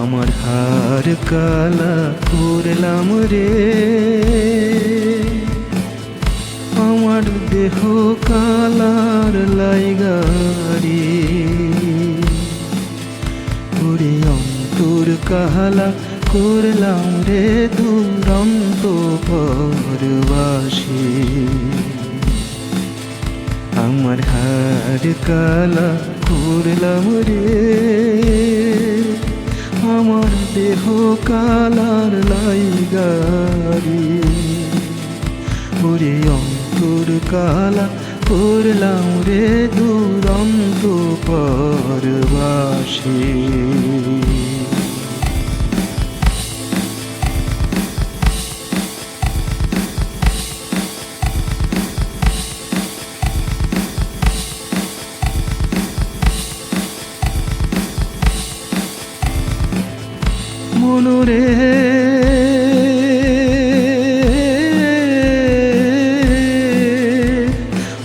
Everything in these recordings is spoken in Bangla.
আমার হার কালা করলাম রে। আমার দেহ কালার লাইগারি ওরে অন্তর কালা করলাম রে দুরন্ত পরবাসী। আমার হার কালা করলাম রে। আমার দেহ কালার লাইগারি ওরে অন্তর কালা করলাম রে দুরন্ত পরবাসী। মনরে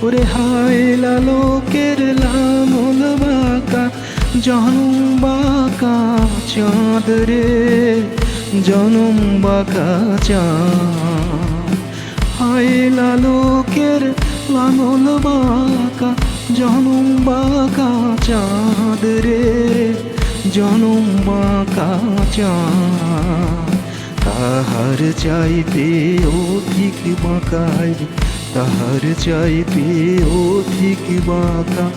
ওরে হায় লালোকের লামল বাঁকা, জনম বাঁকা চাঁদ রে, জনম বাঁকা চাঁদ। হায় লালোকের লামল বাঁকা, জনম বাঁকা চাঁদ রে। জনম বাঁকা চাঁদ তাহার চাইতে অধিক বাঁকায় তাহার চাইতে অধিক বাঁকা।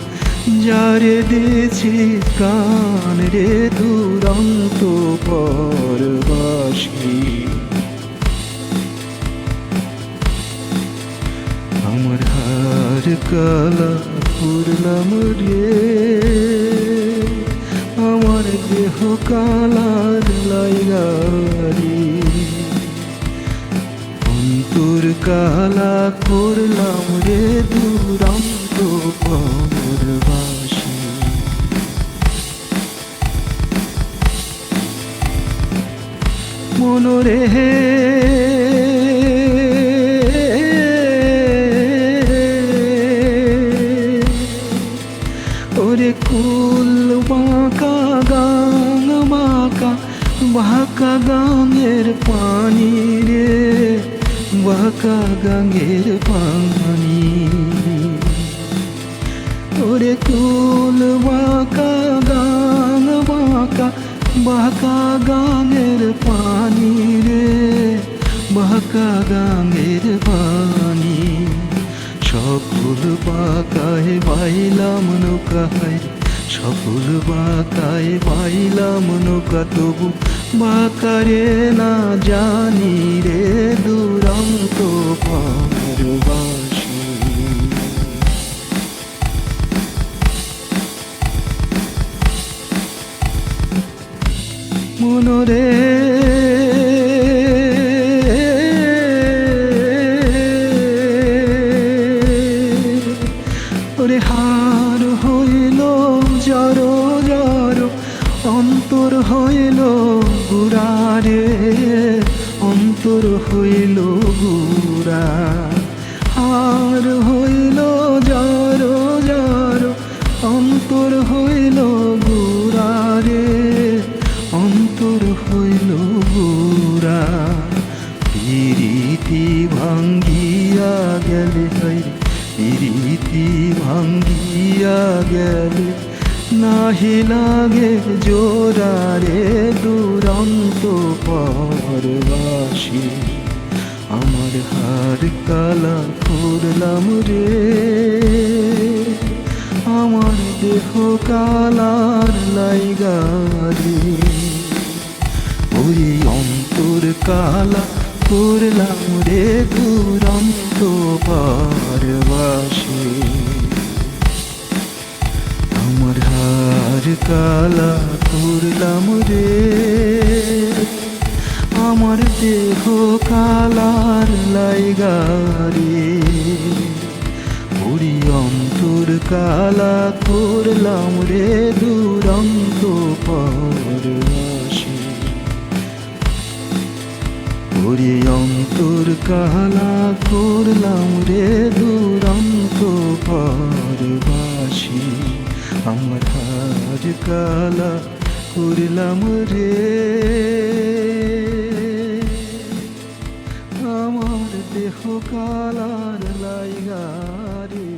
যারে দিয়েছে কান রে দুরন্ত পরবাসী আমার হার কালা করলাম রে। কালার লাইগারি অন্তর কালা করলাম রে দুরন্ত পরবাসী মনরে ওরে কুল বাঁকা গান বাঁকা বাঁকা গাঙের পানি রে, বাঁকা গাঙের পানি। ওরে কুল বাঁকা গান বাঁকা বাঁকা গাঙের পানি রে, বাঁকা গাঙের পানি। সকল বাঁকায় বাইলাম নৌকায় সকল বাঁকায় বাইলাম নৌকা। তবু বাঁকারে না জানি রে দুরন্ত পারবাসী মনরে অন্তর হইল গুড়া হার হইল জড়ো জড়ো, অন্তর হইল গুরা রে, অন্তর হইল গুড়া পিরিতি ভাঙ্গিয়া গেলে হইরে পিরিতি ভাঙ্গিয়া গেলে নাহি লাগে জোরারে দুরন্ত পরবাসী। আমার হার কালা করলাম রে। আমার দেহ কালার লাইগারি ওই অন্তর কালা করলাম রে দুরন্ত পারবাসী। কালা করলাম রে। আমার দেহ কালার লাইগারি ওরি অন্তর কালা করলাম রে দুরন্ত পরবাসী ওরে অন্তর কালা করলাম রে দুরন্ত পরবাসী আমার হার কালা করলাম রে আমার দেহ কালার লাইগা রে